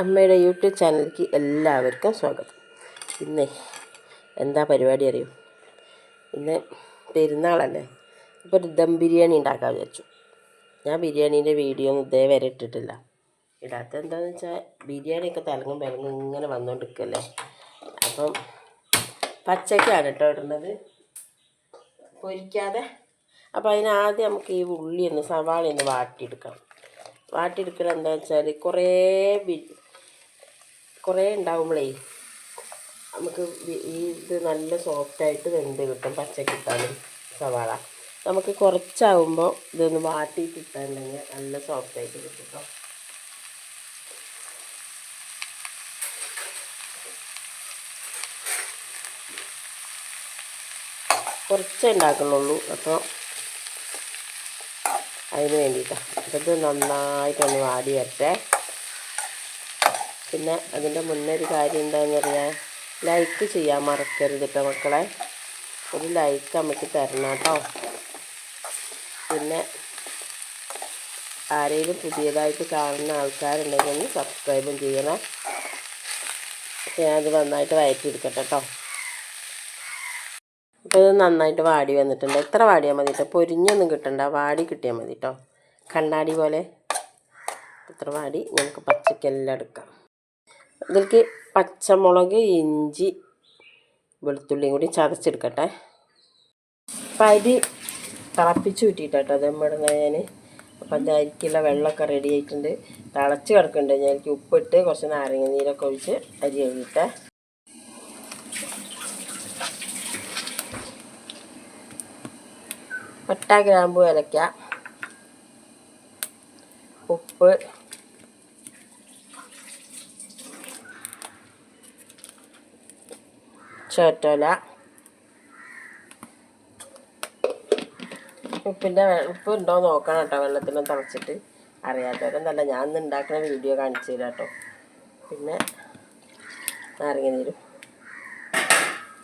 അമ്മയുടെ യൂട്യൂബ് ചാനലിലേക്ക് എല്ലാവർക്കും സ്വാഗതം. പിന്നെ എന്താ പരിപാടി അറിയൂ? ഇന്ന് പെരുന്നാളല്ലേ? അപ്പോൾ ഒരു ദം ബിരിയാണി ഉണ്ടാക്കാൻ വിചാരിച്ചു. ഞാൻ ബിരിയാണീന്റെ വീഡിയോ ഒന്നും ഇതേവരെ ഇട്ടിട്ടില്ല. ഇടാത്ത എന്താണെന്ന് വെച്ചാൽ ബിരിയാണിയൊക്കെ തലങ്ങും വിലങ്ങും ഇങ്ങനെ വന്നുകൊണ്ടിരിക്കല്ലേ അപ്പം പച്ചക്കാണ് കേട്ടോ ഇടുന്നത്. പൊരിക്കാതെ. അപ്പോൾ അതിനാദ്യം നമുക്ക് ഈ ഉള്ളി ഒന്ന് സവാള ഒന്ന് വാട്ടിയെടുക്കണം. വാട്ടിയെടുക്കൽ എന്താ വെച്ചാൽ കുറേ കുറേ ഉണ്ടാവുമ്പോഴേ നമുക്ക് ഈ ഇത് നല്ല സോഫ്റ്റായിട്ട് വെന്ത് കിട്ടും പച്ചക്കിട്ടാലും സവാള. നമുക്ക് കുറച്ചാവുമ്പോൾ ഇതൊന്ന് വാട്ടിയിട്ട് ഇട്ടാണെങ്കിൽ നല്ല സോഫ്റ്റായിട്ട് കിട്ടും കേട്ടോ കുറച്ചേ ഉണ്ടാക്കുന്നുള്ളൂ അപ്പോൾ അതിന് വേണ്ടിയിട്ടാണ് അപ്പോൾ ഇത് നന്നായിട്ടൊന്ന് വാടി വരട്ടെ പിന്നെ അതിന്റെ മുന്നേ ഒരു കാര്യം എന്താണെന്ന് പറഞ്ഞാൽ ലൈക്ക് ചെയ്യാൻ മറക്കരുത് കേട്ടോ മക്കളെ. ഒരു ലൈക്ക് നമുക്ക് തരണം കേട്ടോ പിന്നെ ആരെങ്കിലും പുതിയതായിട്ട് കാണുന്ന ആൾക്കാരുണ്ടെങ്കിൽ ഒന്ന് സബ്സ്ക്രൈബും ചെയ്യണേ. ഞാനത് നന്നായിട്ട് വയറ്റിയെടുക്കട്ടെ കേട്ടോ അപ്പോൾ ഇത് നന്നായിട്ട് വാടി വന്നിട്ടുണ്ട്. എത്ര വാടിയാൽ മതി കേട്ടോ പൊരിഞ്ഞൊന്നും കിട്ടണ്ട. വാടി കിട്ടിയാൽ മതി കേട്ടോ കണ്ണാടി പോലെ. എത്ര വാടി. നമുക്ക് പച്ചക്കെല്ലാം എടുക്കാം. ഇതിലേക്ക് പച്ചമുളക് ഇഞ്ചി വെളുത്തുള്ളിയും കൂടി ചതച്ചെടുക്കട്ടെ. അപ്പം അരി തിളപ്പിച്ച് ഊറ്റിയിട്ടോ ദമ്മിടുന്ന ഞാൻ അപ്പം അത് അരിക്കുള്ള വെള്ളമൊക്കെ റെഡി ആയിട്ടുണ്ട്. തിളച്ച് കിടക്കുന്നുണ്ട്. ഞാൻ എനിക്ക് ഉപ്പിട്ട് കുറച്ച് നാരങ്ങ നീരൊക്കെ ഒഴിച്ച് അരി കഴുകിട്ടെ പട്ട ഗ്രാമ്പു ഏലക്ക ഉപ്പ് ചോറ്റോല ഉപ്പിന്റെ ഉപ്പ് ഉണ്ടോ നോക്കണം കേട്ടോ തളച്ചിട്ട്. തിളച്ചിട്ട് അറിയാത്തവരെന്നല്ല ഞാൻ ഇന്ന് ഉണ്ടാക്കുന്ന വീഡിയോ കാണിച്ചു തരാം കേട്ടോ. പിന്നെ നാരങ്ങ നീരും.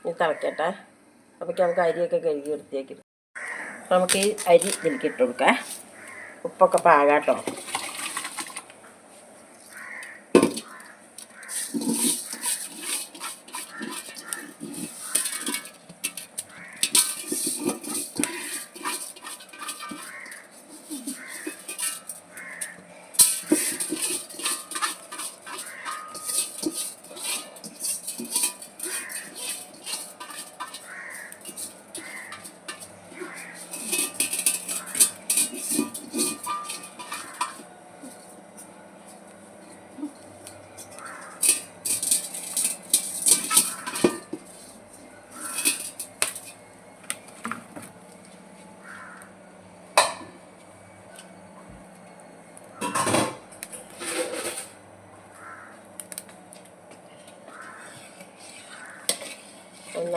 ഇനി തിളക്കട്ടെ. അപ്പോഴേക്ക് നമുക്ക് അരിയൊക്കെ കഴുകി വൃത്തിയാക്കി. നമുക്ക് ഈ അരി ഇതിലേക്ക് ഇട്ട് കൊടുക്കാം. ഉപ്പൊക്കെ പാകാട്ടോ.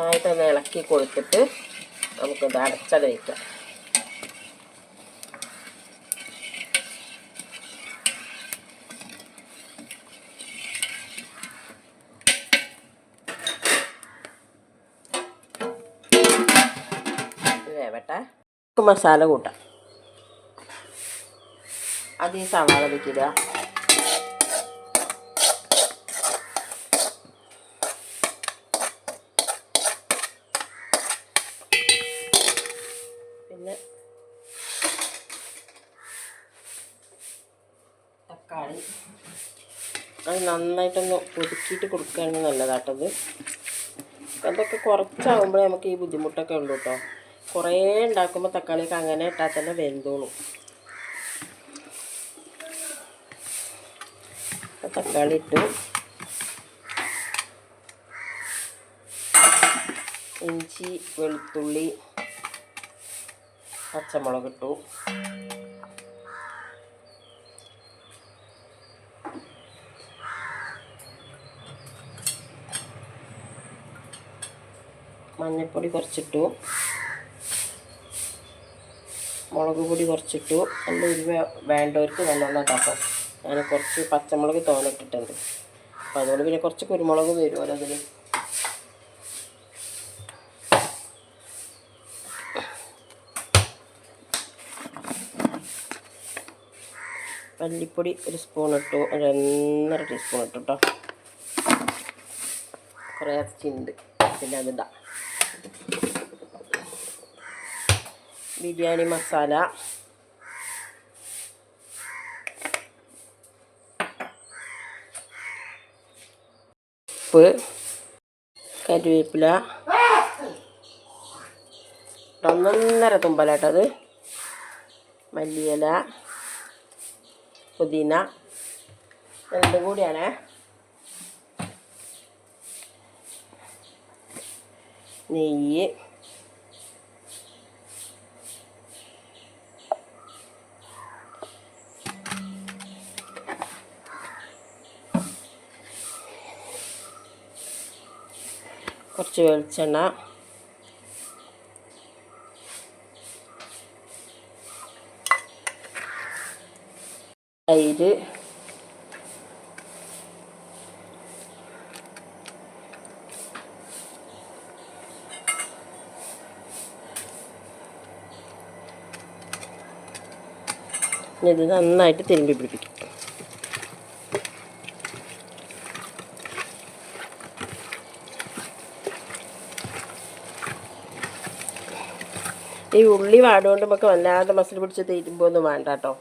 നന്നായിട്ടൊന്ന് ഇളക്കി കൊടുത്തിട്ട് നമുക്കിത് അടച്ചത് വയ്ക്കാം. വേവട്ടെ. മസാല കൂട്ടാം. അത് ഈ സവാള വെക്കിടുക പിന്നെ തക്കാളി. അത് നന്നായിട്ടൊന്ന് ഒതുക്കിയിട്ട് കൊടുക്കുകയാണെങ്കിൽ നല്ലതാട്ടത്. അതൊക്കെ കുറച്ചാകുമ്പോഴേ നമുക്ക് ഈ ബുദ്ധിമുട്ടൊക്കെ ഉള്ളൂ കേട്ടോ കുറേ ഉണ്ടാക്കുമ്പോൾ തക്കാളിയൊക്കെ അങ്ങനെ ഇട്ടാൽ തന്നെ വെന്തോളും. തക്കാളി ഇട്ടു. ഇഞ്ചി വെളുത്തുള്ളി പച്ചമുളക് ഇട്ടു. മഞ്ഞൾപ്പൊടി കുറച്ചിട്ടു. മുളക് പൊടി കുറച്ചിട്ടു. നല്ല ഉരുവ വേണ്ടവർക്ക് നല്ലോണം ഇതാക്കാം ഞാൻ കുറച്ച് പച്ചമുളക് തോനിട്ടിട്ടുണ്ട്. അപ്പോൾ അതുകൊണ്ട് പിന്നെ കുറച്ച് കുരുമുളക് വരുമല്ലോ അതിൽ മല്ലിപ്പൊടി ഒരു സ്പൂൺ ഇട്ടു ഒരു ഒന്നര ടീസ്പൂൺ ഇട്ടു കേട്ടോ കുറേ ഇറച്ചിയുണ്ട് പിന്നെ അതിടാം ബിരിയാണി മസാല. ഉപ്പ്. കരിവേപ്പില. ഒന്നൊന്നര തുമ്പലാട്ടത് മല്ലിയില. പുതിന. രണ്ടും കൂടിയാണേ. നെയ്യ്. കുറച്ച് വെളിച്ചെണ്ണ. തൈര്. ഇത് നന്നായിട്ട് തിരുമ്പി പിടിപ്പിക്കും. ഈ ഉള്ളി വാടുകൊണ്ട് നമുക്ക് വല്ലാതെ മസിൽ പിടിച്ച് തീരുമ്പോഴൊന്നും വേണ്ട കേട്ടോ.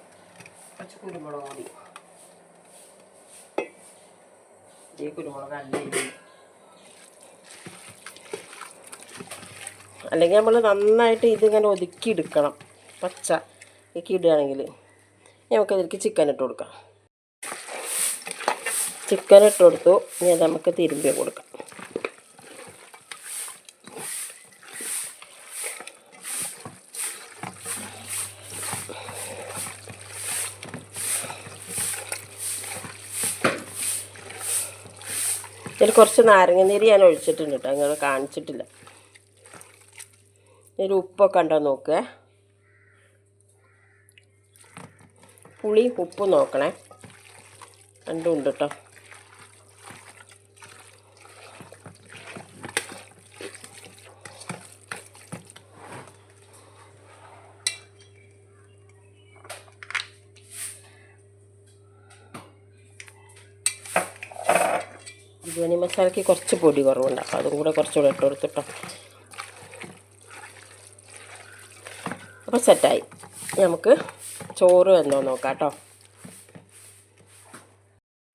അല്ലെങ്കിൽ നമ്മൾ നന്നായിട്ട് ഇതിങ്ങനെ ഒതുക്കി എടുക്കണം. പച്ച. ഇടുകയാണെങ്കിൽ. നമുക്ക് അതിലേക്ക് ചിക്കൻ ഇട്ട് കൊടുക്കാം. ചിക്കൻ ഇട്ട് കൊടുത്തു. ഇനി നമുക്ക് തിരുമ്പി കൊടുക്കാം. ഇതിൽ കുറച്ച് നാരങ്ങ നീര് ഞാൻ ഒഴിച്ചിട്ടുണ്ട് കേട്ടോ. അങ്ങനെ കാണിച്ചിട്ടില്ല. ഇതിൽ ഉപ്പൊക്കെ ഉണ്ടോ നോക്കുക പുളി ഉപ്പ് നോക്കണേ. രണ്ടും ഉണ്ട് കേട്ടോ ബിരിയാണി മസാലയ്ക്ക് കുറച്ച് പൊടി കുറവുണ്ടാക്കാം അതും കൂടെ കുറച്ചുകൂടെ ഇട്ട് കൊടുത്തിട്ടോ. അപ്പോൾ സെറ്റായി നമുക്ക് ചോറ് വെന്തോ നോക്കാട്ടോ. കേട്ടോ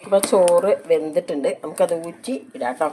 അപ്പോൾ ചോറ് വെന്തിട്ടുണ്ട്. നമുക്കത് ഊറ്റി ഇടാം കേട്ടോ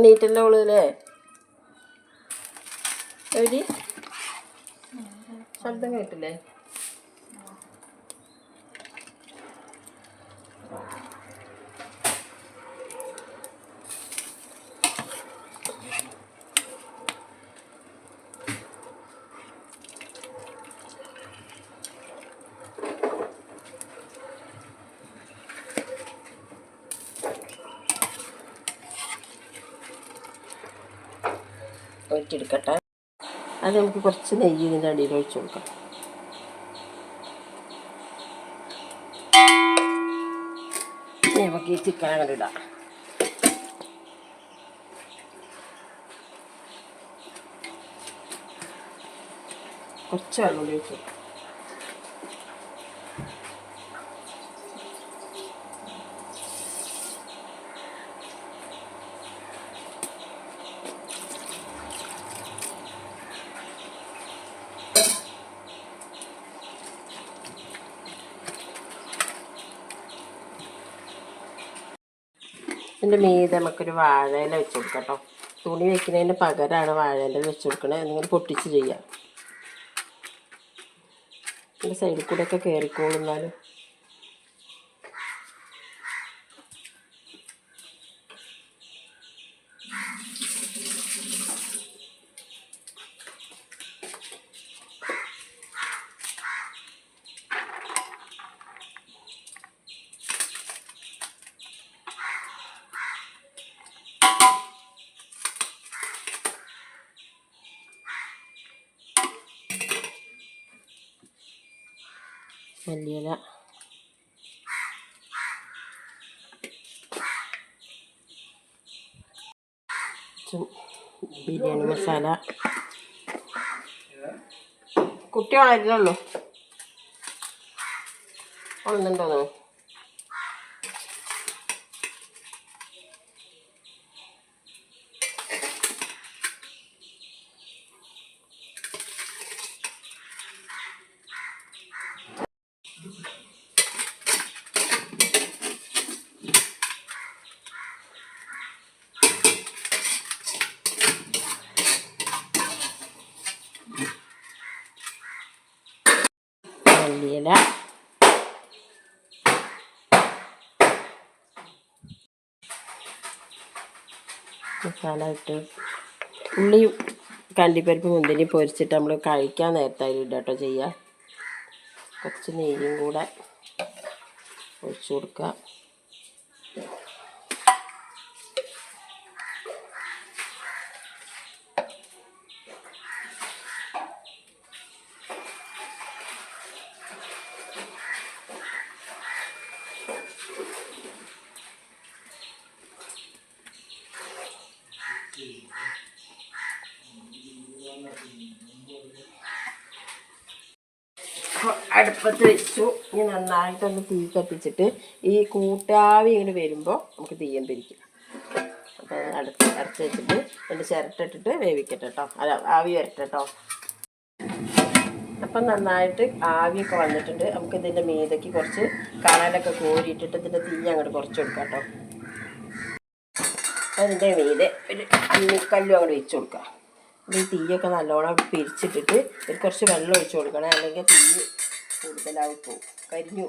എണീറ്റല്ലേ ഉള്ളു അല്ലേ ശബ്ദം കേട്ടില്ലേ? ഒഴിച്ചെടുക്കട്ടെ അത് നമുക്ക് കുറച്ച് നെയ്യ് ഇതിന്റെ അടിയിൽ ഒഴിച്ചു കൊടുക്കാം. നമുക്ക് ഈ ചിക്കൻ അങ്ങോട്ട് ഇടാം. കുറച്ച് വെള്ളം ഒഴിച്ചു കൊടുക്കാം. ഇതിന്റെ മീതെ നമുക്കൊരു വാഴയില വെച്ച് കൊടുക്കാം തുണി വെക്കുന്നതിന് പകരമാണ് വാഴയില വെച്ച് കൊടുക്കണത് എന്നിങ്ങനെ പൊട്ടിച്ച് ചെയ്യാം. ഇതിന്റെ സൈഡിൽ കൂടെയൊക്കെ ഒക്കെ മല്ലിയില ബിരിയാണി മസാല. കുട്ടി വളരുന്നുള്ളൂ മല്ലിയില മസാല ഇട്ട് ഉള്ളി കണ്ടിപ്പരിപ്പ് മുന്തിരി പൊരിച്ചിട്ട് നമ്മൾ കഴിക്കാൻ നേരത്തായാലും ഇടട്ടോ കേട്ടോ ചെയ്യുക കുറച്ച് നെയ്യും കൂടെ ഒഴിച്ചു കൊടുക്കുക അപ്പോൾ അടുപ്പത്ത് വെച്ചു. ഇനി നന്നായിട്ടൊന്ന് തീ കത്തിച്ചിട്ട് ഈ കൂട്ടാവി ഇങ്ങനെ വരുമ്പോൾ നമുക്ക് തീയം പിരിക്കാം. അപ്പോൾ അടുത്ത് അരച്ച് വെച്ചിട്ട് രണ്ട് ചിരട്ടിട്ടിട്ട് വേവിക്കട്ടെ കേട്ടോ അല്ല ആവി വരട്ടെ കേട്ടോ അപ്പം നന്നായിട്ട് ആവിയൊക്കെ വന്നിട്ടുണ്ട്. നമുക്ക് ഇതിന്റെ മീതയ്ക്ക് കുറച്ച് കണലൊക്കെ കോരിയിട്ടിട്ട് ഇതിന്റെ തീ അങ്ങോട്ട് കുറച്ച് കൊടുക്കാം കേട്ടോ അതിന്റെ മീതെ ഒരു അമ്മിക്കല്ലും അങ്ങോട്ട് വെച്ച് കൊടുക്കാം. ഈ തീയൊക്കെ നല്ലോണം പിരിച്ചിട്ടിട്ട് ഒരു കുറച്ച് വെള്ളം ഒഴിച്ച് കൊടുക്കണം. അല്ലെങ്കിൽ തീ കൂടുതലായി പോകും കരിഞ്ഞു.